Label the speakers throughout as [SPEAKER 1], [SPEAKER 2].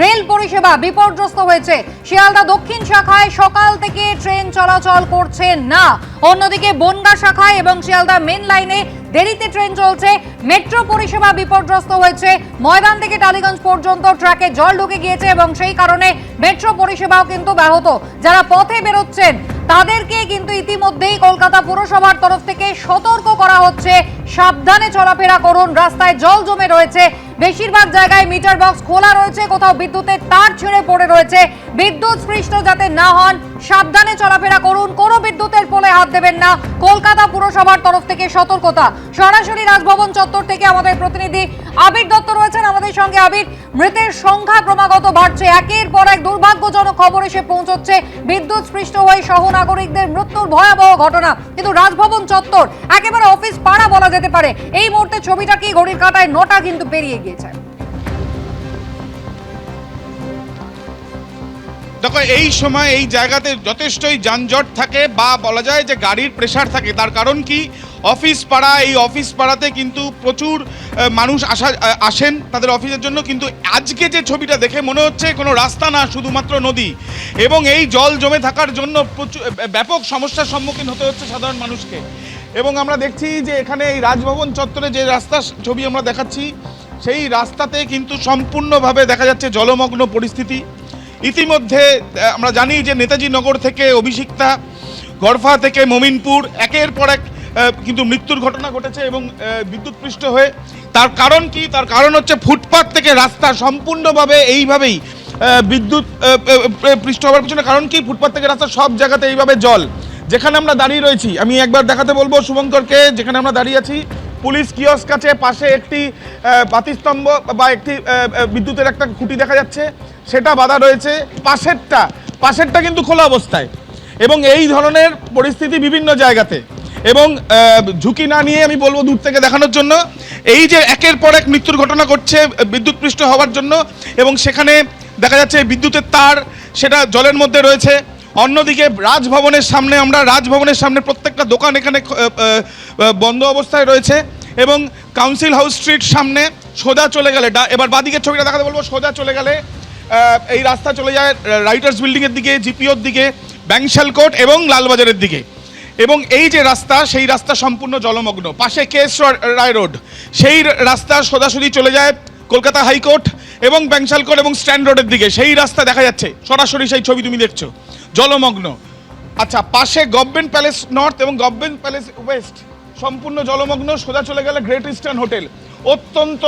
[SPEAKER 1] Rail পরিষেবা বিপর্যস্ত হয়েছে। শিয়ালদা দক্ষিণ শাখায় সকাল থেকে ট্রেন চলাচল করছে না। অন্যদিকে বনগা শাখায় এবং শিয়ালদা মেন লাইনে দেরিতে ট্রেন চলছে। মেট্রো পরিষেবা বিপর্যস্ত হয়েছে। ময়দান থেকে টালিগঞ্জ পর্যন্ত ট্র্যাকে জল ঢুকে গিয়েছে এবং সেই কারণে মেট্রো পরিষেবাও কিন্তু ব্যাহত। যারা পথে বেরোচ্ছেন, তাদেরকে কিন্তু ইতিমধ্যেই কলকাতা পুরসভার তরফ থেকে সতর্ক করা হচ্ছে। সাবধানে চলাফেরা করুন। রাস্তায় জল জমে রয়েছে। বেশিরভাগ জায়গায় মিটার বক্স খোলা রয়েছে, কোথাও বিদ্যুতের তার ছিঁড়ে পড়ে রয়েছে। বিদ্যুৎ স্পৃষ্ট যাতে না হন, সাবধানে চলাফেরা করুন, কোনো বিদ্যুতের পোলে হাত দেবেন না। কলকাতা পুরসভার তরফ থেকে সতর্কতা। সরাসরি রাজভবন চত্বর থেকে আমাদের প্রতিনিধি আবির দত্ত রয়েছেন। আমাদের সঙ্গে আবির, মৃতের সংখ্যা ক্রমাগত বাড়ছে। একের পর এক দুর্ভাগ্যজনক খবর এসে পৌঁছচ্ছে। বিদ্যুৎ স্পৃষ্ট হয়ে সহ নাগরিকদের মৃত্যুর ভয়াবহ ঘটনা। কিন্তু রাজভবন চত্বর, একেবারে অফিস পাড়া বলা যেতে পারে। এই মুহূর্তে ছবিটা কি ঘড়ির কাঁটায় নটা কিন্তু পেরিয়ে গিয়েছে
[SPEAKER 2] দেখো, এই সময় এই জায়গাতে যথেষ্টই যানজট থাকে বা বলা যায় যে গাড়ির প্রেশার থাকে। তার কারণ কি? অফিস পাড়া, এই অফিস পাড়াতে কিন্তু প্রচুর মানুষ আসা আসেন তাদের অফিসের জন্য। কিন্তু আজকে যে ছবিটা দেখে মনে হচ্ছে কোনো রাস্তা না, শুধুমাত্র নদী। এবং এই জল জমে থাকার জন্য প্রচুর ব্যাপক সমস্যার সম্মুখীন হতে হচ্ছে সাধারণ মানুষকে। এবং আমরা দেখছি যে এখানে এই রাজভবন চত্বরে যে রাস্তার ছবি আমরা দেখাচ্ছি সেই রাস্তাতে কিন্তু সম্পূর্ণভাবে দেখা যাচ্ছে জলমগ্ন পরিস্থিতি। ইতিমধ্যে আমরা জানি যে নেতাজি নগর থেকে অভিষিক্তা, গড়ফা থেকে মমিনপুর, একের পর এক কিন্তু মৃত্যুর ঘটনা ঘটেছে এবং বিদ্যুৎপৃষ্ট হয়ে তার কারণ কি? তার কারণ হচ্ছে ফুটপাত থেকে রাস্তা সম্পূর্ণভাবে এইভাবেই বিদ্যুৎ পৃষ্ঠ হওয়ার পিছনে কারণ কি? ফুটপাত থেকে রাস্তা সব জায়গাতে এইভাবে জল। যেখানে আমরা দাঁড়িয়ে রয়েছি, আমি একবার দেখাতে বলব শুভঙ্করকে, যেখানে আমরা দাঁড়িয়ে আছি পুলিশ কিয়স্ক আছে, পাশে একটি বাতিস্তম্ভ বা একটি বিদ্যুতের একটা খুঁটি দেখা যাচ্ছে। সেটা বাধা রয়েছে। পাশেরটা পাশেরটা কিন্তু খোলা অবস্থায়। এবং এই ধরনের পরিস্থিতি বিভিন্ন জায়গাতে। এবং ঝুঁকি না নিয়ে আমি বলব দূর থেকে দেখানোর জন্য, এই যে একের পর এক মৃত্যুর ঘটনা ঘটছে, বিদ্যুৎপৃষ্ট হওয়ার জন্য, এবং সেখানে দেখা যাচ্ছে বিদ্যুতের তার, সেটা জলের মধ্যে রয়েছে। অন্যদিকে রাজভবনের সামনে, আমরা রাজভবনের সামনে প্রত্যেকটা দোকান এখানে বন্ধ অবস্থায় রয়েছে। এবং কাউন্সিল হাউস স্ট্রিট সামনে সোজা চলে গেলে এবার বাদিকের ছবিটা দেখাতে বলব, সোজা চলে গেলে এই রাস্তা চলে যায় রাইটার্স বিল্ডিংয়ের দিকে, জিপিওর দিকে, ব্যাংশাল কোর্ট এবং লালবাজারের দিকে। এবং এই যে রাস্তা, সেই রাস্তা সম্পূর্ণ জলমগ্ন। পাশে কেএস রায় রোড। সেই রাস্তা সোজাসুজি চলে যায় কলকাতা হাইকোর্ট এবং ব্যাংশাল কোর্ট এবং স্ট্যান্ড রোডের দিকে। সেই রাস্তা দেখা যাচ্ছে। সরাসরি সেই ছবি তুমি দেখছ। জলমগ্ন। আচ্ছা পাশে গভর্নমেন্ট প্যালেস নর্থ এবং গভর্নমেন্ট প্যালেস ওয়েস্ট। সম্পূর্ণ জলমগ্ন, সোজা চলে গেলে গ্রেট ইস্টার্ন হোটেল অত্যন্ত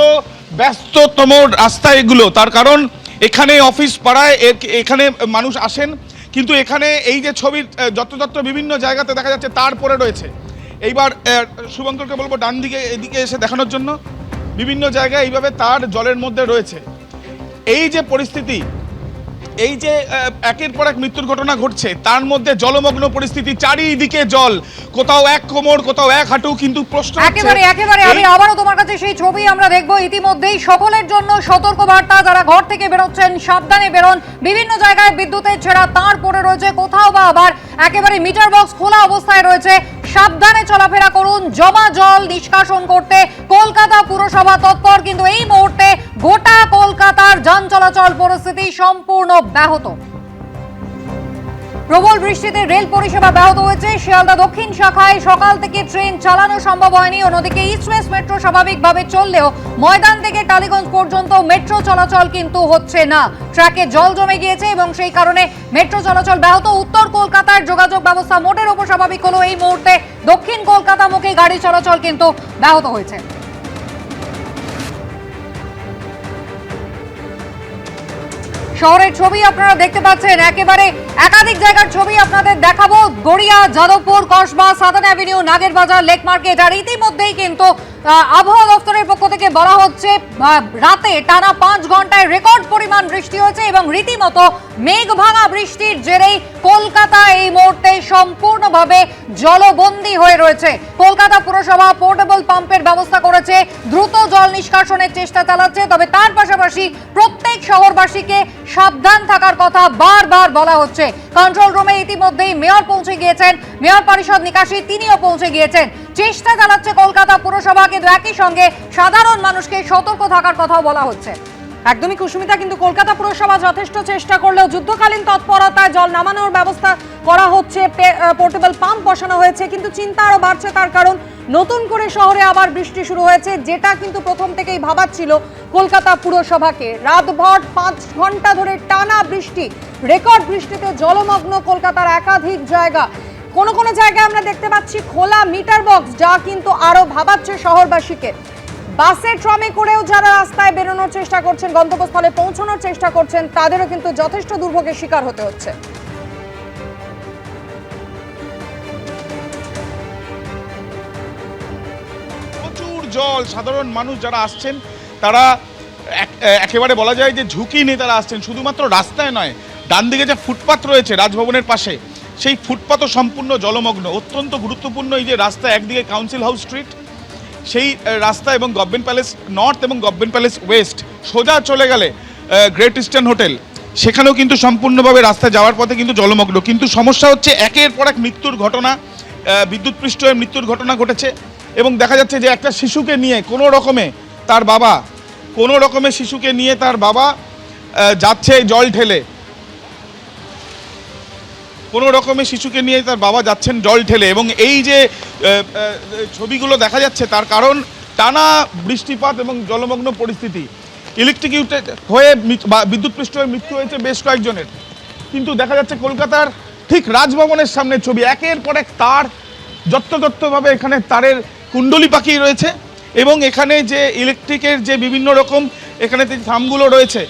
[SPEAKER 2] ব্যস্ততম রাস্তা এগুলো। তার কারণ, এখানে অফিস পাড়ায় এখানে মানুষ আসেন, কিন্তু এখানে এই যে ছবির যত্রতত্র বিভিন্ন জায়গাতে দেখা যাচ্ছে তার পরে রয়েছে। এইবার শুভঙ্করকে বলব ডান দিকে, এদিকে এসে দেখানোর জন্য। বিভিন্ন জায়গায় এইভাবে তার জলের মধ্যে রয়েছে। এই যে পরিস্থিতি এই যে একের পর এক মৃত্যুর ঘটনা ঘটছে তার মধ্যে জলমগ্ন পরিস্থিতি চারিদিকে জল। কোথাও এক কোমর কোথাও এক হাঁটু কিন্তু প্রশ্ন
[SPEAKER 1] একেবারে একেবারে আমি আবারও তোমার কাছে সেই ছবি আমরা দেখব ইতিমধ্যেই। সকলের জন্য সতর্ক বার্তা যারা ঘর থেকে বেরোচ্ছেন সাবধানে বেরোন। বিভিন্ন জায়গায় বিদ্যুতের ছেঁড়া তার পড়ে রয়েছে। কোথাও বা আবার একেবারে মিটার বক্স খোলা অবস্থায় রয়েছে। সাবধানে চলাফেরা করুন জমা জল নিষ্কাশন করতে। কলকাতা পুরসভা তৎপর কিন্তু এই মুহূর্তে কলকাতার যান চলাচল পরিস্থিতি সম্পূর্ণ ব্যাহত। প্রবল বৃষ্টিতে রেল পরিষেবা ব্যাহত হয়েছে শিয়ালদা দক্ষিণ শাখায়। সকাল থেকে ট্রেন চালানো সম্ভব হয়নি। অন্যদিকে ইস্ট ওয়েস্ট মেট্রো স্বাভাবিকভাবে চললেও ময়দান থেকে টালিগঞ্জ পর্যন্ত মেট্রো চলাচল কিন্তু হচ্ছে না। ট্র্যাকে জল জমে গিয়েছে এবং সেই কারণে মেট্রো চলাচল ব্যাহত। উত্তর কলকাতার যোগাযোগ ব্যবস্থা মোটের উপর স্বাভাবিক হলো। এই মুহূর্তে দক্ষিণ কলকাতামুখী গাড়ি চলাচল কিন্তু ব্যাহত হয়েছে। শহরের ছবি আপনারা দেখতে পাচ্ছেন। একেবারে একাধিক জায়গার ছবি আপনাদের দেখাবো। Garia, Jadavpur, Kasba southern avenue Nager Bazar lake market, আর ইতিমধ্যেই কিন্তু আবহাওয়া দপ্তরের পক্ষ থেকে বলা হচ্ছে রাতে টানা পাঁচ ঘন্টায় রেকর্ড পরিমাণ বৃষ্টি হয়েছে এবং রীতিমতো মেঘ ভাঙা বৃষ্টির জেরেই কলকাতা এই মুহূর্তে সম্পূর্ণভাবে জলবন্দী হয়ে রয়েছে। কলকাতা পুরসভা পোর্টেবল পাম্পের ব্যবস্থা করেছে, দ্রুত জল নিষ্কাশনের চেষ্টা চালাচ্ছে, তবে তার পাশাপাশি প্রত্যেক শহরবাসীকে সাবধান থাকার কথা বারবার বলা হচ্ছে। কন্ট্রোল রুমে ইতিমধ্যেই মেয়র পৌঁছে গিয়েছেন, মেয়র পরিষদ নিকাশী তিনিও পৌঁছে গিয়েছেন। চেষ্টা চালাচ্ছে কলকাতা পুরসভা, কিন্তু একই সঙ্গে সাধারণ মানুষকে সতর্ক থাকার কথাও বলা হচ্ছে।
[SPEAKER 3] একদমই কুসুমিতা, কিন্তু কলকাতা পুরসভা যথেষ্ট চেষ্টা করলেও যুদ্ধকালীন তৎপরতায় জল নামানোর ব্যবস্থা করা হচ্ছে পোর্টেবল পাম্প বসানো হয়েছে, কিন্তু চিন্তা আরও বাড়ছে তার কারণ নতুন করে শহরে আবার বৃষ্টি শুরু হয়েছে, যেটা কিন্তু প্রথম থেকেই ভাবাচ্ছিল কলকাতা পুরসভাকে। রাতভর পাঁচ ঘণ্টা ধরে টানা বৃষ্টি, রেকর্ড বৃষ্টিতে জলমগ্ন কলকাতার একাধিক জায়গা। কোনো কোনো জায়গায় আমরা দেখতে পাচ্ছি খোলা মিটার বক্স যা কিন্তু আরও ভাবাচ্ছে শহরবাসীকে। বাসে, ট্রামে করেও যারা রাস্তায় বেরোনোর চেষ্টা করছেন, গন্তব্যস্থলে পৌঁছানোর চেষ্টা করছেন, তাদেরও কিন্তু যথেষ্ট দুর্ভোগের শিকার হতে হচ্ছে।
[SPEAKER 2] প্রচুর জল, সাধারণ মানুষ যারা আসছেন, তারা একেবারে বলা যায় যে ঝুঁকি নিয়ে তারা আসছেন। শুধুমাত্র রাস্তায় নয় ডান দিকে যে ফুটপাত রয়েছে রাজভবনের পাশে সেই ফুটপাতও সম্পূর্ণ জলমগ্ন, অত্যন্ত গুরুত্বপূর্ণ এই যে রাস্তা একদিকে কাউন্সিল হাউস স্ট্রিট সেই রাস্তা এবং গভর্নমেন্ট প্যালেস নর্থ এবং গভর্নমেন্ট প্যালেস ওয়েস্ট সোজা চলে গেলে গ্রেট ইস্টার্ন হোটেল সেখানেও কিন্তু সম্পূর্ণভাবে রাস্তা যাওয়ার পথে কিন্তু জলমগ্ন। কিন্তু সমস্যা হচ্ছে একের পর এক মৃত্যুর ঘটনা বিদ্যুৎপৃষ্ট হয়ে মৃত্যুর ঘটনা ঘটেছে এবং দেখা যাচ্ছে যে একটা শিশুকে নিয়ে কোনো রকমে তার বাবা, কোনো রকমে শিশুকে নিয়ে তার বাবা যাচ্ছে জল ঠেলে কোনো রকমে শিশুকে নিয়ে তার বাবা যাচ্ছেন জল ঠেলে এবং এই যে ছবিগুলো দেখা যাচ্ছে তার কারণ টানা বৃষ্টিপাত এবং জলমগ্ন পরিস্থিতি। ইলেকট্রিকিউটেড হয়ে বিদ্যুৎপৃষ্ট হয়ে মৃত্যু হয়েছে বেশ কয়েকজনের। কিন্তু দেখা যাচ্ছে কলকাতার ঠিক রাজভবনের সামনে ছবি, একের পর এক তার যত্রতত্রভাবে এখানে তারের কুণ্ডলি পাখি রয়েছে এবং এখানে যে ইলেকট্রিকের যে বিভিন্ন রকম এখানে যে থামগুলো রয়েছে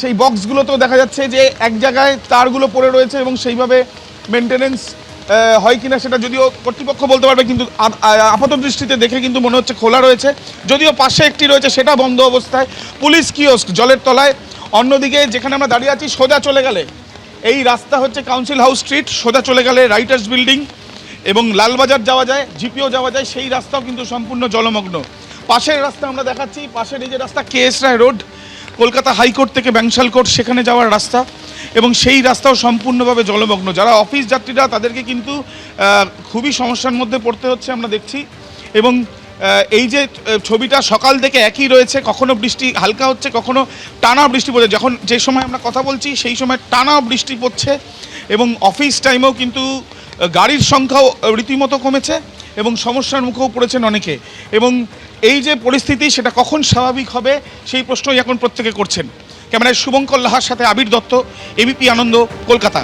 [SPEAKER 2] সেই বক্সগুলোতেও দেখা যাচ্ছে যে এক জায়গায় তারগুলো পড়ে রয়েছে এবং সেইভাবে মেনটেনেন্স হয় কিনা সেটা যদিও কর্তৃপক্ষ বলতে পারবে, কিন্তু আপাত দৃষ্টিতে দেখে কিন্তু মনে হচ্ছে খোলা রয়েছে। যদিও পাশে একটি রয়েছে, সেটা বন্ধ অবস্থায়। পুলিশ কিওস্ক জলের তলায়। অন্যদিকে যেখানে আমরা দাঁড়িয়ে আছি, সোজা চলে গেলে। এই রাস্তা হচ্ছে কাউন্সিল হাউস স্ট্রিট সোজা চলে গেলে রাইটার্স বিল্ডিং এবং লালবাজার যাওয়া যায়, জিপিও যাওয়া যায়, সেই রাস্তাও কিন্তু সম্পূর্ণ জলমগ্ন। পাশের রাস্তা আমরা দেখাচ্ছি, পাশের এই যে রাস্তা K S Ray road Kolkata high court থেকে ব্যাংশাল কোর্ট সেখানে যাওয়ার রাস্তা এবং সেই রাস্তাও সম্পূর্ণভাবে জলমগ্ন। যারা অফিস যাত্রীরা, তাদেরকে কিন্তু খুবই সমস্যার মধ্যে পড়তে হচ্ছে আমরা দেখছি। এবং এই যে ছবিটা সকাল থেকে একই রয়েছে, কখনো বৃষ্টি হালকা হচ্ছে, কখনো টানা বৃষ্টি পড়ছে। যখন যে সময় আমরা কথা বলছি, সেই সময় টানা বৃষ্টি পড়ছে এবং অফিস টাইমেও কিন্তু গাড়ির সংখ্যাও রীতিমতো কমেছে। এবং সমস্যার মুখেও পড়েছেন অনেকে। এবং এই যে পরিস্থিতি, সেটা কখন স্বাভাবিক হবে, সেই প্রশ্নই এখন প্রত্যেকে করছেন। ক্যামেরায় শুভঙ্কর লাহার সাথে আবির দত্ত, এবিপি আনন্দ, কলকাতা।